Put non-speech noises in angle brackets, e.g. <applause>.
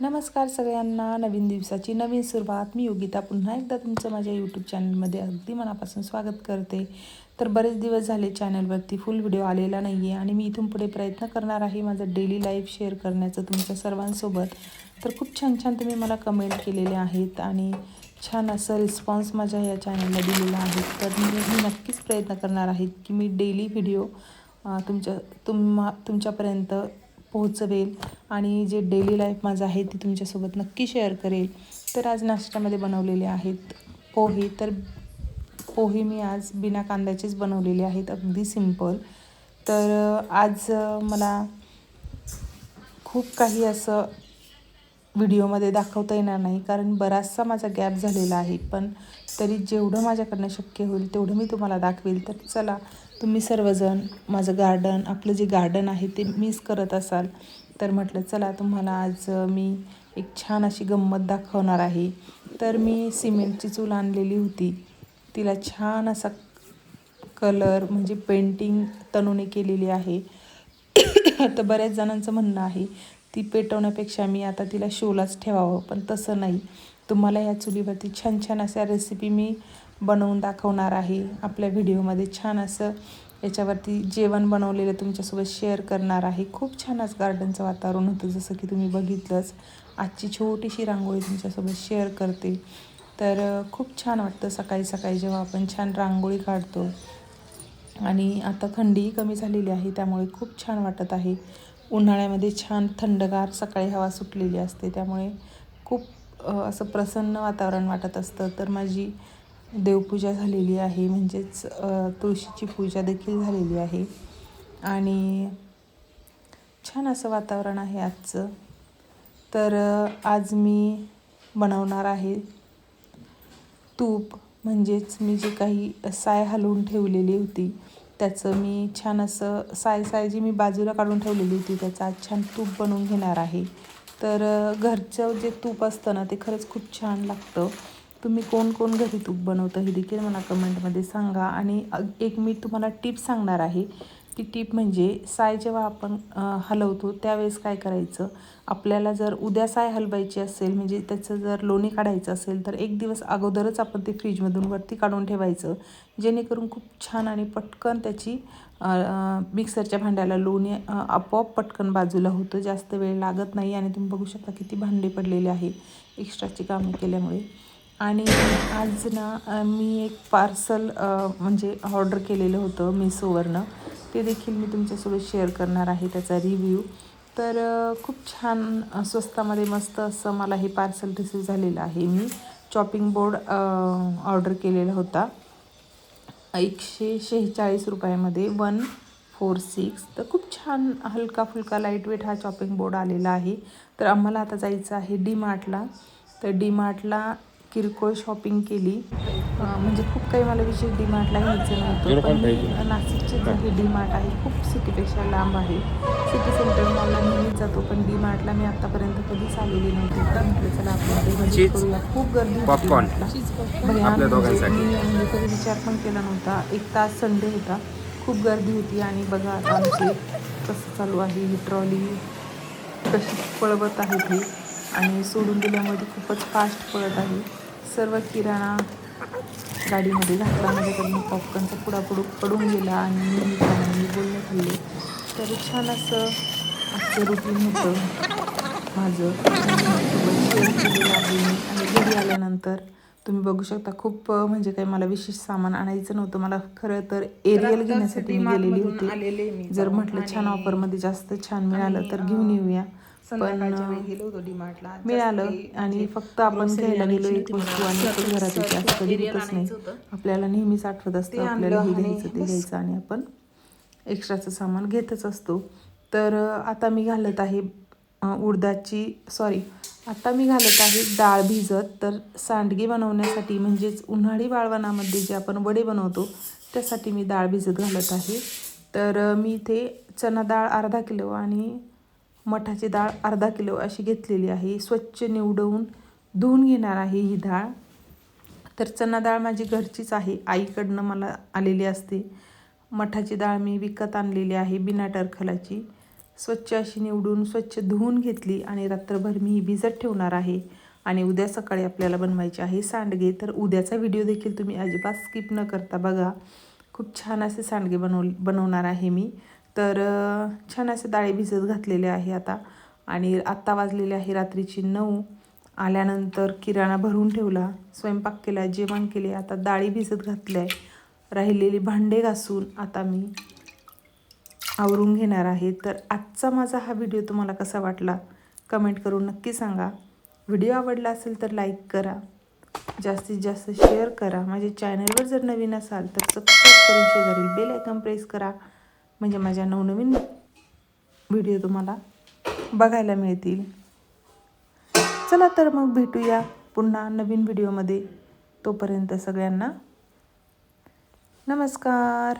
नमस्कार सगळ्यांना. नवीन दिवसाची नवीन सुरुवात. मी योगिता. पुन्हा एकदा तुमचं माझ्या यूट्यूब चॅनलमध्ये अगदी मनापासून स्वागत करते. तर बरेच दिवस झाले चॅनलवरती फुल व्हिडिओ आलेला नाही आहे आणि मी इथून पुढे प्रयत्न करणार आहे माझं डेली लाईफ शेअर करण्याचं तुमच्या सर्वांसोबत. तर खूप छान छान तुम्ही मला कमेंट केलेले आहेत आणि छान असं रिस्पॉन्स माझ्या या चॅनलला दिलेला आहे. तर मी मी नक्कीच प्रयत्न करणार आहे की मी डेली व्हिडिओ तुमच्या तुम्हा तुमच्यापर्यंत पोहोचवेल आणि जे डेली लाईफ माझं आहे ती तुमच्यासोबत नक्की शेअर करेल. तर आज नाश्त्यामध्ये बनवलेले आहेत पोहे. तर पोहे मी आज बिना कांद्याचेच बनवलेले आहेत अगदी सिंपल तर आज मला खूप काही असं व्हिडिओमध्ये दाखवता येणार नाही कारण बराचसा माझा गॅप झालेला आहे. पण तरी जेवढं माझ्याकडनं शक्य होईल तेवढं मी तुम्हाला दाखवेल. तर चला तुम्ही सर्वजण माझं गार्डन आपलं जे गार्डन आहे ते मिस करत असाल तर म्हटलं चला तुम्हाला आज मी एक छान अशी गंमत दाखवणार आहे. तर मी सिमेंटची चूल आणलेली होती. तिला छान असा कलर म्हणजे पेंटिंग तनुने केलेली आहे. <coughs> तर बऱ्याच जणांचं म्हणणं आहे ती पेटवण्यापेक्षा मी आता तिला शोलाच ठेवावं पण तसं नाही. तुम्हाला या चुलीवरती छान छान अशा रेसिपी मी बनवून दाखवणार आहे. आपल्या व्हिडिओमध्ये छान असं याच्यावरती जेवण बनवलेलं तुमच्यासोबत शेअर करणार आहे. खूप छान गार्डनचं वातावरण होतं जसं की तुम्ही बघितलंच. आजची छोटीशी रांगोळी तुमच्यासोबत शेअर करते. तर खूप छान वाटतं सकाळी सकाळी जेव्हा आपण छान रांगोळी काढतो. आणि आता थंडीही कमी झालेली आहे त्यामुळे खूप छान वाटत आहे. उन्हाळ्यामध्ये छान थंडगार सकाळी हवा सुटलेली असते त्यामुळे खूप असं प्रसन्न वातावरण वाटत असतं. तर माझी देवपूजा झालेली आहे म्हणजेच तुळशीची पूजा देखील झालेली आहे. आणि छान असं वातावरण आहे आजचं. तर आज मी बनवणार आहे तूप. म्हणजेच मी जे काही साय हलवून ठेवलेली होती त्याचं मी छान असं साय साय जी मी बाजूला काढून ठेवलेली होती त्याचं आज छान तूप बनवून घेणार आहे. तर घरचं जे तूप असतं ना ते खरंच खूप छान लागतं. तुम्ही कोण कोण घरी तूप बनवतं हे देखील मला कमेंटमध्ये सांगा. आणि एक मी तुम्हाला टिप सांगणार आहे ती टीप म्हणजे साय जेव्हा आपण हलवतो त्यावेळेस काय करायचं? आपल्याला जर उद्या साय हलवायची असेल म्हणजे त्याचं जर लोणी काढायचं असेल तर एक दिवस अगोदरच आपण ते फ्रीजमधून वरती काढून ठेवायचं. जेणेकरून खूप छान आणि पटकन त्याची मिक्सरच्या भांड्याला लोणी आपोआप पटकन बाजूला होतं. जास्त वेळ लागत नाही आणि तुम्ही बघू शकता किती भांडे पडलेले आहे. एक्स्ट्राची कामे केल्यामुळे. आणि आज ना मी एक पार्सल म्हणजे ऑर्डर केलेलं होतं मिसोवरनं. ते देखील मी तुमच्यासोबत शेअर करणार आहे त्याचा रिव्ह्यू. तर खूप छान स्वस्तामध्ये मस्त असं मला हे पार्सल रिसीव झालेलं आहे. मी चॉपिंग बोर्ड ऑर्डर केलेला होता. एकशे शेहेचाळीस रुपयामध्ये वन फोर सिक्स. तर खूप छान हलका फुलका लाइट वेट हा चॉपिंग बोर्ड आलेला आहे. तर आम्हाला आता जायचं आहे डी मार्टला तर डी मार्टला किरकोळ शॉपिंग केली. म्हणजे खूप काही मला विशेष डी मार्टला घ्यायचं नव्हतं. पण मी नाशिकचे जे हे. डी मार्ट आहे खूप सिटीपेक्षा लांब आहे. सिटी सेंटर मॉलला नेहमीच जातो पण डी मार्टला मी आतापर्यंत कधीच आलेली नव्हती. तर म्हटलं चला आपण करूया. खूप गर्दी होती भयानक मी म्हणजे कधी विचार पण केला नव्हता. एक तास संडे होता. खूप गर्दी होती आणि बघा आता आमचे कसं चालू आहे ही ट्रॉली कशी पळवत आहे ती. आणि सोडून दिल्यामध्ये खूपच फास्ट पळत आहे. सर्व किराणा गाडीमध्ये घातला माझ्याकडून पॉपकॉर्नचा पडू पडून गेला आणि मी मी बोलणे खाल्ले तर छान असं आजचं रुटीन होतं. माझं आणि घरी आल्यानंतर तुम्ही बघू शकता खूप म्हणजे काही मला विशेष सामान आणायचं नव्हतं. मला खरं तर एरियल घेण्यासाठी मी गेलेली होती. जर म्हटलं छान ऑफरमध्ये जास्त छान मिळालं तर घेऊन येऊया. मिळालं. आणि फक्त आपण घ्यायला गेलो एक वस्तू आणि घरात येते असं कधी होतच नाही. आपल्याला नेहमीच आठवत असतं आपल्याला हे घ्यायचं ते घ्यायचं आणि आपण एक्स्ट्राचं सामान घेतच असतो. तर आता मी घालत आहे उडदाची सॉरी आता मी घालत आहे डाळ भिजत. तर सांडगी बनवण्यासाठी म्हणजेच उन्हाळी वाळवणामध्ये जे आपण वडे बनवतो त्यासाठी मी डाळ भिजत घालत आहे. तर मी इथे चना डाळ अर्धा किलो आणि मठाची डाळ अर्धा किलो अशी घेतलेली आहे. स्वच्छ निवडवून धुवून घेणार आहे ही डाळ. तर चणा डाळ माझी घरचीच आहे. आईकडनं मला आलेली असते. मठाची डाळ मी विकत आणलेली आहे बिना टरखलाची. स्वच्छ अशी निवडून स्वच्छ धुवून घेतली आणि रात्रभर मी ही भिजत ठेवणार आहे. आणि उद्या सकाळी आपल्याला बनवायचे आहे सांडगे. तर उद्याचा व्हिडिओ देखील तुम्ही अजिबात स्किप न करता बघा. खूप छान असे सांडगे बनव बनवणार आहे मी. तर छान असे डाळी भिजत घातलेले आहे आता. आणि आत्ता वाजलेले आहे रात्रीची नऊ. आल्यानंतर किराणा भरून ठेवला स्वयंपाक केला जेवण केले. आता डाळी भिजत घातल्या आहे राहिलेली भांडे घासून आता मी आवरून घेणार आहे. तर आजचा माझा हा व्हिडिओ तुम्हाला कसा वाटला? कमेंट करून नक्की सांगा. व्हिडिओ आवडला असेल तर लाईक करा. जास्तीत जास्त शेअर करा. माझ्या चॅनलवर जर नवीन असाल तर सबस्क्राईब करून शेजारील बेल आयकॉन प्रेस करा. म्हणजे माझ्या नवनवीन व्हिडिओ तुम्हाला बघायला मिळतील. चला तर मग भेटूया पुन्हा नवीन व्हिडिओमध्ये तोपर्यंत सगळ्यांना नमस्कार.